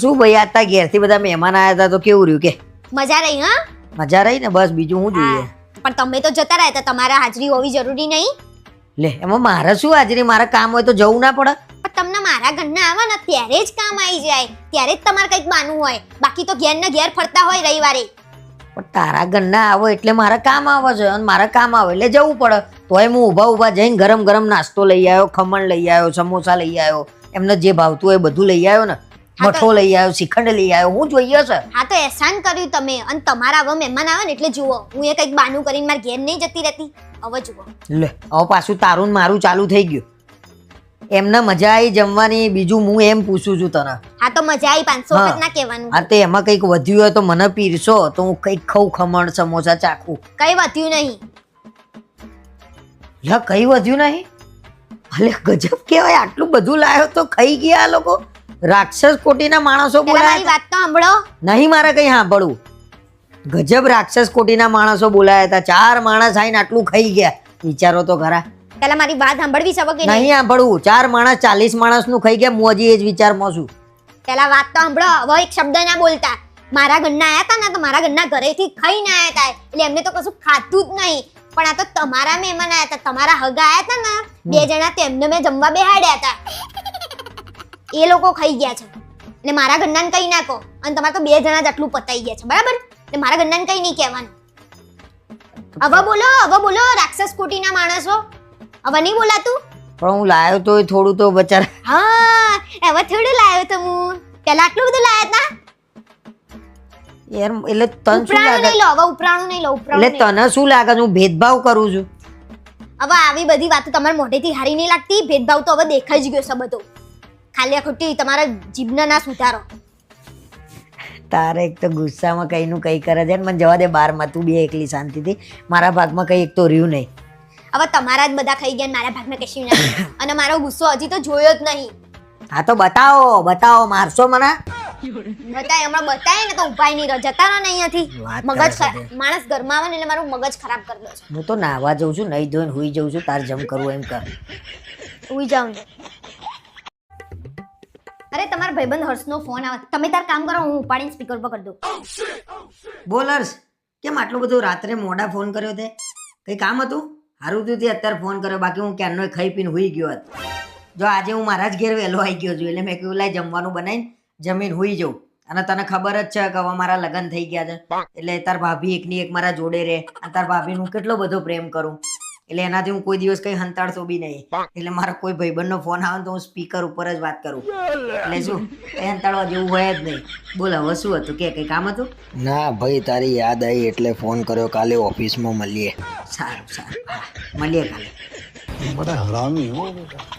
શું ભાઈ આતા ઘેરથી બધા મહેમાન આવ્યા હતા તો કેવું રહ્યું કે? મજા રહી હા? મજા રહી ને બસ બીજું હું જોઈએ? પણ તમે તો જતા રહ્યા હતા તમારા હાજરી હોવી જરૂરી નહીં. લે એમાં મારે શું હાજરી? મારા કામ હોય તો જવું ના પડે. પણ તમને મારા ઘરના આવવાના ને ત્યારે જ કામ આવી જાય. ત્યારે જ તમારે કંઈક બાનું હોય. બાકી તો ઘેર ને ઘેર ફરતા હોય રવિવારે. પણ તારા ઘરના આવો એટલે મારા કામ આવે છે અને મારા કામ આવે એટલે જવું પડે. તોય હું ઊભા ઊભા જઈને ગરમ ગરમ નાસ્તો લઈ આવ્યો ખમણ લઈ આવ્યો સમોસા લઈ આવ્યો. એમને જે ભાવતું હોય બધું લઈ આવ્યો ને. મઠો લઈ આવ્યો શ્રીખંડ લઈ આવ્યો હું જોઈએ છે. હા તો એહસાન કર્યું તમે. અને તમારા હવે મહેમાન આવે ને એટલે જુઓ હું એ કંઈક બાનું કરીને મારા ઘેર નહીં જતી રહેતી. હવે જુઓ. લે હવે પાછું તારું મારું ચાલુ થઈ ગયું. એમને મજા આવી જમવાની બીજું હું એમ પૂછું છું તને. હા તો મજા આવી પાંચસો વખત ના કહેવાનું. હા તો એમાં કંઈક વધ્યું હોય તો મને પીરસો તો હું કંઈક ખાઉં ખમણ સમોસા ચાખું. કઈ વધ્યું નહીં. લે કઈ વધ્યું નહીં? અલે ગજબ કેવાય આટલું બધું લાયો તો ખાઈ ગયા આ લોકો. રાક્ષસ કોટીના માણસો પેલા મારી વાત તો સાંભળો. નહીં મારે કઈ સાંભળવું. ગજબ રાક્ષસ કોટીના માણસો બોલાયા હતા. ચાર માણસ આઈને આટલું ખાઈ ગયા. વિચારો તો ખરા. પેલા મારી વાત સાંભળવી છે કે નહીં સાંભળવું. ચાર માણસ ચાલીસ માણસનું ખાઈ ગયા. હું હજી એ જ વિચારમાં છું. પેલા વાત તો સાંભળો. હવે એક શબ્દ ના બોલતા. મારા ઘરના આયા હતા ને તો મારા ઘરના ઘરેથી ખાઈને આયા હતા. એટલે એમને તો કશું ખાતું જ નહીં. પણ આ તો તમારા મહેમાન આયા હતા તમારા હગા આયા હતા ને બે જણા તેમને મેં જમવા બેહાડ્યા હતા એ લોકો ખાઈ ગયા છે. એટલે મારા ઘરનાને કઈ નાખો. અને તમારે તો બે જણા જ આટલું પતાઈ ગયા છે. બરાબર? એટલે મારા ઘરનાને કઈ નહીં કહેવાનું. હવે બોલો હવે બોલો રાક્ષસ કોટીના માણસો. હવે નહીં બોલાતું? પણ હું લાયો તો થોડું તો બચારા હા હવે થોડું લાવ્યો તો હું. પેલા આટલું બધું લાયા હતા યાર એટલે તને શું ઉપરાણું લાગે? નહીં લો હવે ઉપરાણું નહીં લો ઉપરાણું એટલે નહીં. તને શું લાગે? છે? હું ભેદભાવ કરું છું? હવે આવી બધી વાતો તમારા મોઢેથી હારી નહીં લાગતી. ભેદભાવ તો હવે દેખાઈ જ ગયો છે બધો. ખાલી આ ખોટી તમારા જીભના ના સુધારો તારે એક તો ગુસ્સામાં કઈનું કઈ કરે છે. ને મને જવા દે બારમાં તું બે એકલી શાંતિથી. મારા ભાગમાં કઈ એક તો રહ્યું નહીં. હવે તમારા જ બધા ખાઈ ગયા ને મારા ભાગમાં કશું ના અને મારો ગુસ્સો હજી તો જોયો જ નહીં. હા તો બતાવો બતાવો મારશો મને? બતાય હમણાં બતાય ને તો ઉપાય નહીં રહ્યો. જતા રહો ને અહીંયાથી. મગજ માણસ ઘરમાં આવે ને એટલે મારું મગજ ખરાબ કરી દો છે. હું તો નાહવા જઉં છું નહીં ધોઈને હુઈ જઉં છું તાર જમ કરવું એમ કર. હુઈ જાઉં અરે તમારા ભાઈબંધ હર્ષનો ફોન આવે. તમે તાર કામ કરો હું ઉપાડીને સ્પીકર પર કરી દઉં. બોલર્સ કેમ આટલું બધું રાત્રે મોડા ફોન કર્યો તે? કઈ કામ હતું? સારું તું તે અત્યારે ફોન કર્યો બાકી હું ક્યારનો ખાઈ પીને હુઈ ગયો હતો. જો આજે હું મારા જ ઘેર વહેલો આવી ગયો છું એટલે મેં કહ્યું લાય જમવાનું બનાવીને જમીન હુઈ જવું. અને તને ખબર જ છે કે હવે મારા લગ્ન થઈ ગયા છે. એટલે તાર ભાભી એકની એક મારા જોડે રહે. અને તાર ભાભી હું કેટલો બધો પ્રેમ કરું. એટલે એનાથી હું કોઈ દિવસ કઈ હંતાડતો બી નહીં. એટલે મારો કોઈ ભાઈબંધનો ફોન આવે તો હું સ્પીકર ઉપર જ વાત કરું. એટલે શું? એ હંતાડવા જેવું હોય જ નહીં. બોલ હવે શું હતું? કે કઈ કામ હતું? ના ભાઈ તારી યાદ આવી એટલે ફોન કર્યો. કાલે ઓફિસમાં મળીએ. સારું સારું. મળીએ કાલે. બધા હરામી હો બેટા.